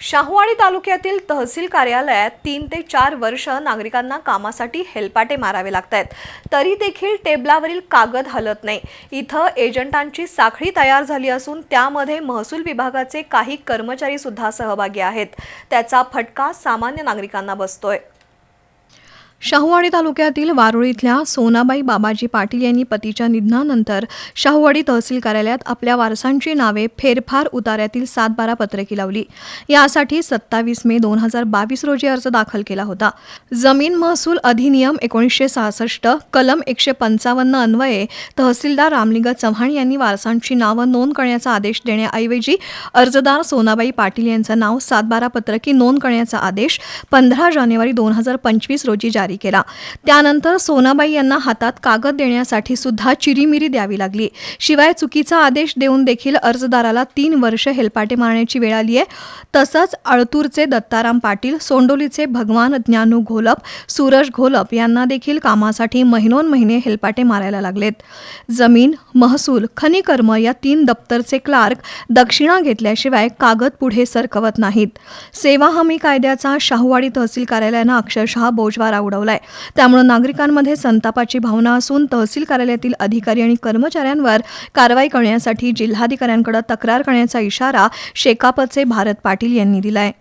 शाहूवाडी तालुक्यातील तहसील कार्यालयात तीन ते चार वर्ष नागरिकांना कामासाठी हेलपाटे मारावे लागत आहेत तरी देखील टेबलावरील कागद हलत नाही. इथं एजंटांची साखळी तयार झाली असून त्यामध्ये महसूल विभागाचे काही कर्मचारी सुद्धा सहभागी आहेत. त्याचा फटका सामान्य नागरिकांना बसतोय. शाहूवाडी तालुक्यातील वारुळ इथल्या सोनाबाई बाबाजी पाटील यांनी पतीच्या निधनानंतर शाहूवाडी तहसील कार्यालयात आपल्या वारसांची नावे फेरफार उतार्यातील सात बारा पत्रकी लावली यासाठी सत्तावीस मे दोन हजार बावीस रोजी अर्ज दाखल केला होता. जमीन महसूल अधिनियम एकोणीसशे सहासष्ट कलम एकशे पंचावन्न अन्वये तहसीलदार रामलिंग चव्हाण यांनी वारसांची नावं नोंद करण्याचा आदेश देण्याऐवजी अर्जदार सोनाबाई पाटील यांचं नाव सातबारा पत्रकी नोंद करण्याचा आदेश पंधरा जानेवारी दोन हजार पंचवीस रोजी जारी केला. त्यानंतर सोनाबाई यांना हातात कागद देण्यासाठी सुद्धा चिरीमिरी द्यावी लागली. शिवाय चुकीचा आदेश देऊन देखील अर्जदाराला तीन वर्ष हेलपाटे मारण्याची वेळ आली आहे तसंच अळतूरचे दत्ताराम पाटील सोंडोलीचे भगवान ज्ञानू घोलप सूरज घोलप यांना देखील कामासाठी महिनोन महिने हेलपाटे मारायला लागलेत. जमीन महसूल खनिकर्म या तीन दप्तरचे क्लार्क दक्षिणा घेतल्याशिवाय कागद पुढे सरकवत नाहीत. सेवा हमी कायद्याचा शाहूवाडी तहसील कार्यालयानं अक्षरशः बोजवारा उडवलाय त्यामुळे नागरिकांमध्ये संतापाची भावना असून तहसील कार्यालयातील अधिकारी आणि कर्मचाऱ्यांवर कारवाई करण्यासाठी जिल्हाधिकाऱ्यांकडे तक्रार करण्याचा इशारा शेकापचे भारत पाटील यांनी दिलाय.